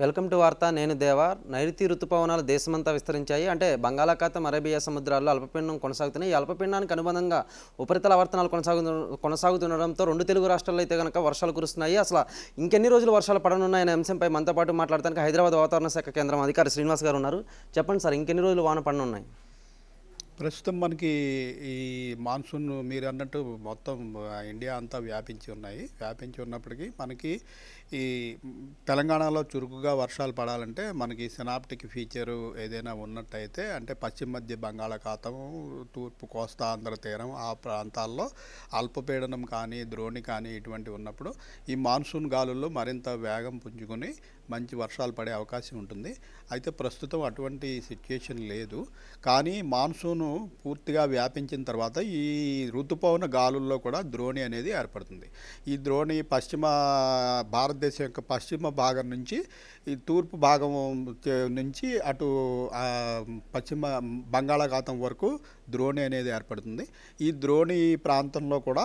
Welcome to వార్త. నేను దేవా. నైరుతి ఋతుపవనాలు దేశమంతా విస్తరించాయి. అంటే బంగాళాఖాతం అరేబియా సముద్రాల్లో అల్పపీడనం కొనసాగుతున్నాయి. ఈ అల్పపీడనానికి అనుబంధంగా ఉపరితల ఆవర్తనాలు కొనసాగు కొనసాగుతుండడంతో రెండు తెలుగు రాష్ట్రాల్లో అయితే కనుక వర్షాలు కురుస్తున్నాయి. అసలు ఇంకెన్ని రోజులు వర్షాలు పడనున్నాయనే అంశంపై మనతో పాటు మాట్లాడడానికి హైదరాబాద్ వాతావరణ శాఖ కేంద్రం అధికారి శ్రీనివాస్ గారు ఉన్నారు. చెప్పండి సార్ ఇంకెన్ని రోజులు వాన పడనున్నాయి? ప్రస్తుతం మనకి ఈ మాన్సూన్ మీరు అన్నట్టు మొత్తం ఇండియా అంతా వ్యాపించి ఉన్నాయి. వ్యాపించి ఉన్నప్పటికీ మనకి ఈ తెలంగాణలో చురుకుగా వర్షాలు పడాలంటే మనకి సినాప్టిక్ ఫీచరు ఏదైనా ఉన్నట్టయితే అంటే పశ్చిమ మధ్య బంగాళాఖాతం తూర్పు కోస్తా ఆంధ్ర తీరం ఆ ప్రాంతాల్లో అల్పపీడనం కానీ ద్రోణి కానీ ఇటువంటి ఉన్నప్పుడు ఈ మాన్సూన్ గాలుల్లో మరింత వేగం పుంజుకొని మంచి వర్షాలు పడే అవకాశం ఉంటుంది. అయితే ప్రస్తుతం అటువంటి సిచ్యుయేషన్ లేదు. కానీ మాన్సూను పూర్తిగా వ్యాపించిన తర్వాత ఈ ఋతుపవన గాలుల్లో కూడా ద్రోణి అనేది ఏర్పడుతుంది. ఈ ద్రోణి పశ్చిమ భారతదేశం యొక్క పశ్చిమ భాగం నుంచి ఈ తూర్పు భాగం నుంచి అటు పశ్చిమ బంగాళాఖాతం వరకు ద్రోణి అనేది ఏర్పడుతుంది. ఈ ద్రోణి ప్రాంతంలో కూడా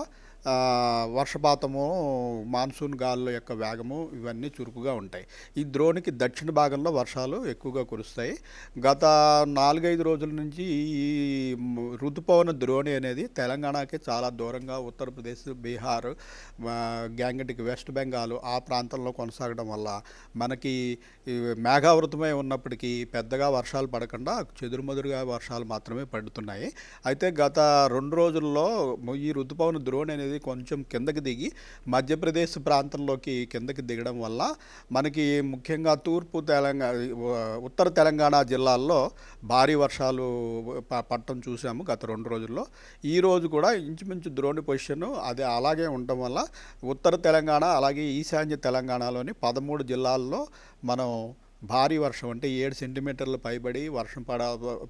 వర్షపాతము మాన్సూన్ గాలుల యొక్క వేగము ఇవన్నీ చురుకుగా ఉంటాయి. ఈ ద్రోణికి దక్షిణ భాగంలో వర్షాలు ఎక్కువగా కురుస్తాయి. గత నాలుగైదు రోజుల నుంచి ఈ ఋతుపవన ద్రోణి అనేది తెలంగాణకి చాలా దూరంగా ఉత్తరప్రదేశ్ బీహార్ గ్యాంగటికి గ్యాంగటిక్ వెస్ట్ బెంగాల్ ఆ ప్రాంతంలో కొనసాగడం వల్ల మనకి మేఘావృతమై ఉన్నప్పటికీ పెద్దగా వర్షాలు పడకుండా చెదురుమదురుగా వర్షాలు మాత్రమే పడుతున్నాయి. అయితే గత రెండు రోజుల్లో ఈ ఋతుపవన ద్రోణి అనేది కొంచెం కిందకి దిగి మధ్యప్రదేశ్ ప్రాంతంలోకి కిందకి దిగడం వల్ల మనకి ముఖ్యంగా తూర్పు తెలంగాణ ఉత్తర తెలంగాణ జిల్లాల్లో భారీ వర్షాలు ప- చూసాము గత రెండు రోజుల్లో. ఈ రోజు కూడా ఇంచుమించు ద్రోణి పొజిషన్ అది అలాగే ఉండటం వల్ల ఉత్తర తెలంగాణ అలాగే ఈశాన్య తెలంగాణలోని పదమూడు జిల్లాల్లో మనం భారీ వర్షం అంటే ఏడు సెంటీమీటర్ల పైబడి వర్షం పడ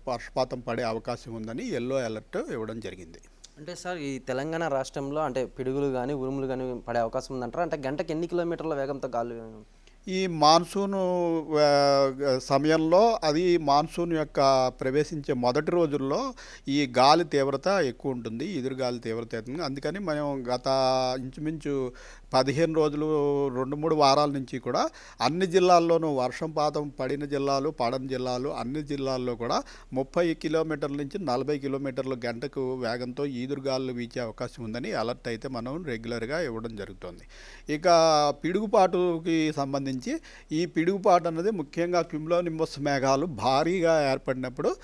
వర్షపాతం పడే అవకాశం ఉందని ఎల్లో అలర్ట్ ఇవ్వడం జరిగింది. అంటే సార్ ఈ తెలంగాణ రాష్ట్రంలో అంటే పిడుగులు కానీ ఉరుములు కానీ పడే అవకాశం ఉందంటారా? అంటే గంటకి ఎన్ని కిలోమీటర్ల వేగంతో గాలి ఈ మాన్సూన్ సమయంలో అది మాన్సూన్ యొక్క ప్రవేశించే మొదటి రోజుల్లో ఈ గాలి తీవ్రత ఎక్కువ ఉంటుంది ఎదురుగాలి తీవ్రత అవుతుంది. అందుకని మనం గత ఇంచుమించు పదిహేను రోజులు రెండు మూడు వారాల నుంచి కూడా అన్ని జిల్లాల్లోనూ వర్షం పాతం పడిన జిల్లాలు పడని జిల్లాలు అన్ని జిల్లాల్లో కూడా ముప్పై కిలోమీటర్ల నుంచి నలభై కిలోమీటర్ల గంటకు వేగంతో ఈదురుగాలు వీచే అవకాశం ఉందని అలర్ట్ అయితే మనం రెగ్యులర్గా ఇవ్వడం జరుగుతుంది. ఇక పిడుగుపాటుకి సంబంధించి ఈ పిడుగుపాటు అన్నది ముఖ్యంగా క్యుమ్లోనింబస్ మేఘాలు భారీగా ఏర్పడినప్పుడు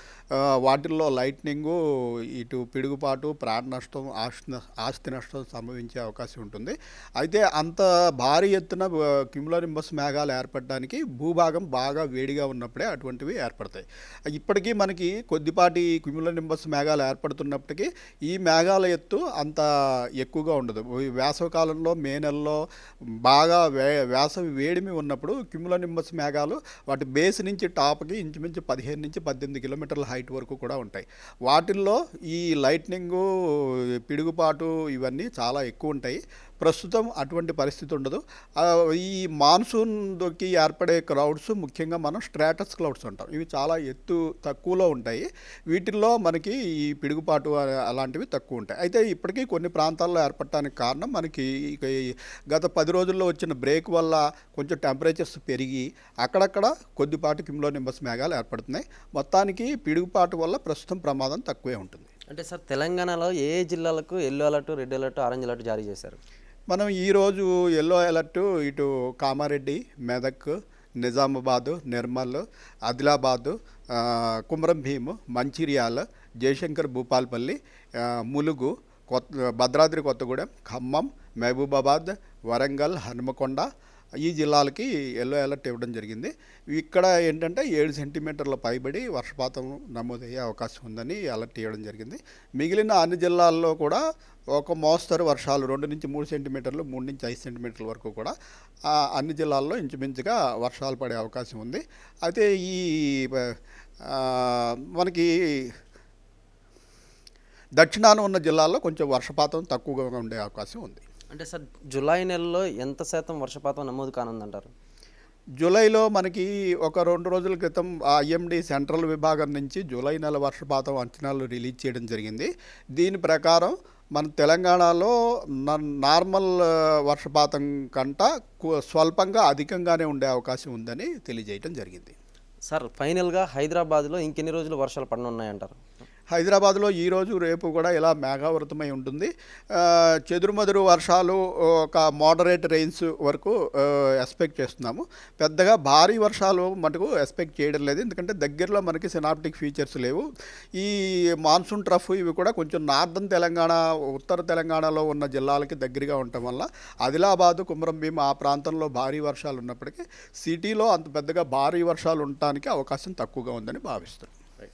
వాటిల్లో లైట్నింగు ఇటు పిడుగుపాటు ప్రాణ నష్టం ఆస్తి న- ఆస్తి నష్టం సంభవించే అవకాశం ఉంటుంది. అయితే అంత భారీ ఎత్తున క్యుమ్లోనింబస్ మేఘాలు ఏర్పడడానికి భూభాగం బాగా వేడిగా ఉన్నప్పుడే అటువంటివి ఏర్పడతాయి. ఇప్పటికీ మనకి కొద్దిపాటి క్యుమ్లోనింబస్ మేఘాలు ఏర్పడుతున్నప్పటికీ ఈ మేఘాల ఎత్తు అంత ఎక్కువగా ఉండదు. వేసవకాలంలో మే నెలలో బాగా వే వేసవి వేడిమి ఉన్నప్పుడు క్యుములనింబస్ మేఘాలు వాటి బేస్ నుంచి టాప్కి ఇంచుమించు పదిహేను నుంచి పద్దెనిమిది కిలోమీటర్ల హైట్ వరకు కూడా ఉంటాయి. వాటిల్లో ఈ లైట్నింగు పిడుగుపాటు ఇవన్నీ చాలా ఎక్కువ ఉంటాయి. ప్రస్తుతం అటువంటి పరిస్థితి ఉండదు. ఈ మాన్సూన్కి ఏర్పడే క్రౌడ్స్ ముఖ్యంగా మనం స్ట్రాటస్ క్లౌడ్స్ అంటాం. ఇవి చాలా ఎత్తు తక్కువలో ఉంటాయి. వీటిల్లో మనకి ఈ పిడుగుపాటు అలాంటివి తక్కువ ఉంటాయి. అయితే ఇప్పటికీ కొన్ని ప్రాంతాల్లో ఏర్పడటానికి కారణం మనకి గత పది రోజుల్లో వచ్చిన బ్రేక్ వల్ల కొంచెం టెంపరేచర్స్ పెరిగి అక్కడక్కడ కొద్దిపాటి కిమ్లో నింబస్ మేఘాలు ఏర్పడుతున్నాయి. మొత్తానికి పిడుగుపాటు వల్ల ప్రస్తుతం ప్రమాదం తక్కువే ఉంటుంది. అంటే సార్ తెలంగాణలో ఏ ఏ జిల్లాలకు yellow alert red alert orange alert జారీ చేశారు? మనం ఈరోజు ఎల్లో అలర్ట్ ఇటు కామారెడ్డి మెదక్ నిజామాబాదు నిర్మల్ ఆదిలాబాదు కుమరం కుమ్రం మంచిర్యాల జయశంకర్ భూపాల్పల్లి ములుగు కొత్త భద్రాద్రి కొత్తగూడెం ఖమ్మం మహబూబాబాద్ వరంగల్ హనుమకొండ ఈ జిల్లాలకి ఎల్లో అలర్ట్ ఇవ్వడం జరిగింది. ఇక్కడ ఏంటంటే ఏడు సెంటీమీటర్ల పైబడి వర్షపాతం నమోదయ్యే అవకాశం ఉందని అలర్ట్ ఇవ్వడం జరిగింది. మిగిలిన అన్ని జిల్లాల్లో కూడా ఒక మోస్తరు వర్షాలు రెండు నుంచి మూడు సెంటీమీటర్లు మూడు నుంచి ఐదు సెంటీమీటర్ల వరకు కూడా అన్ని జిల్లాల్లో ఇంచుమించుగా వర్షాలు పడే అవకాశం ఉంది. అయితే ఈ మనకి దక్షిణాన ఉన్న జిల్లాల్లో కొంచెం వర్షపాతం తక్కువగా ఉండే అవకాశం ఉంది. అంటే సార్ జూలై నెలలో ఎంత శాతం వర్షపాతం నమోదు కానుందంటారు? జూలైలో మనకి ఒక రెండు రోజుల క్రితం ఐఎండి సెంట్రల్ విభాగం నుంచి జూలై నెల వర్షపాతం అంచనాలు రిలీజ్ చేయడం జరిగింది. దీని ప్రకారం మన తెలంగాణలో నార్మల్ వర్షపాతం కంట స్వల్పంగా అధికంగానే ఉండే అవకాశం ఉందని తెలియజేయటం జరిగింది. సార్ ఫైనల్గా హైదరాబాద్లో ఇంకెన్ని రోజులు వర్షాలు పడనున్నాయంటారు? హైదరాబాద్లో ఈరోజు రేపు కూడా ఇలా మేఘావృతమై ఉంటుంది. చెదురుమదురు వర్షాలు ఒక మోడరేట్ రేంజ్ వరకు ఎక్స్పెక్ట్ చేస్తున్నాము. పెద్దగా భారీ వర్షాలు మటుకు ఎక్స్పెక్ట్ చేయడం లేదు. ఎందుకంటే దగ్గరలో మనకి సినాప్టిక్ ఫీచర్స్ లేవు. ఈ మాన్సూన్ ట్రఫ్ ఇవి కూడా కొంచెం నార్థన్ తెలంగాణ ఉత్తర తెలంగాణలో ఉన్న జిల్లాలకి దగ్గరగా ఉండటం వల్ల ఆదిలాబాద్ కుమరంభీం ఆ ప్రాంతంలో భారీ వర్షాలు ఉన్నప్పటికీ సిటీలో అంత పెద్దగా భారీ వర్షాలు ఉండటానికి అవకాశం తక్కువగా ఉందని భావిస్తున్నాం.